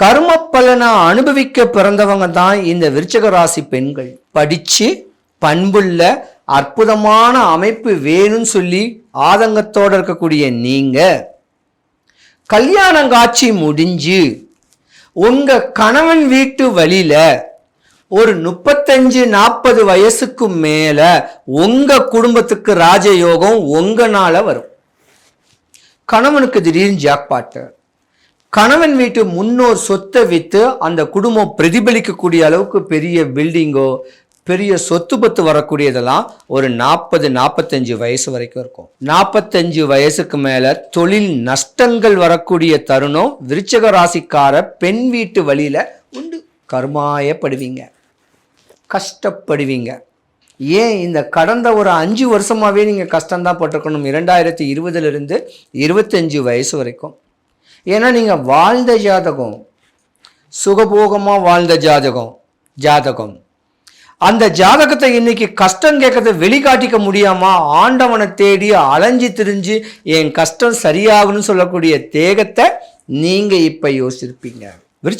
கர்ம பலனை அனுபவிக்க பிறந்தவங்க தான் இந்த விருச்சக ராசி பெண்கள். படிச்சு பண்புள்ள அற்புதமான அமைப்பு வேணும்னு சொல்லி ஆதங்கத்தோடு இருக்கக்கூடிய நீங்க. கல்யாணம் காட்சி முடிஞ்சு உங்க கணவன் வீட்டு வழியில ஒரு முப்பத்தஞ்சு நாற்பது வயசுக்கு மேல உங்க குடும்பத்துக்கு ராஜயோகம் உங்கனால வரும். கணவனுக்கு திடீர்னு ஜாக்பாட்டு கணவன் வீட்டு முன்னோர் சொத்தை விற்று அந்த குடும்பம் பிரதிபலிக்கக்கூடிய அளவுக்கு பெரிய பில்டிங்கோ பெரிய சொத்து பத்து வரக்கூடியதெல்லாம் ஒரு நாற்பது நாற்பத்தஞ்சு வயசு வரைக்கும் இருக்கும். நாற்பத்தஞ்சு வயசுக்கு மேலே தொழில் நஷ்டங்கள் வரக்கூடிய தருணம் விருச்சக ராசிக்கார பெண் வீட்டு வழியில் உண்டு. கருமாயப்படுவீங்க. கஷ்டப்படுவீங்க. ஏன் இந்த கடந்த ஒரு அஞ்சு வருஷமாகவே நீங்கள் கஷ்டம்தான் பட்டிருக்கணும். இரண்டாயிரத்தி இருபதுலேருந்து இருபத்தஞ்சு வயசு வரைக்கும். ஏன்னா நீங்கள் வாழ்ந்த ஜாதகம் சுகபோகமாக வாழ்ந்த ஜாதகம் ஜாதகம். அந்த ஜாதகத்தை இன்னைக்கு கஷ்டம் கேட்கறத வெளிக்காட்டிக்க முடியாமா ஆண்டவனை தேடி அலைஞ்சு திரிஞ்சு என் கஷ்டம் சரியாகணும்னு சொல்லக்கூடிய தேகத்தை நீங்கள் இப்போ யோசிச்சிருப்பீங்க. விருச்ச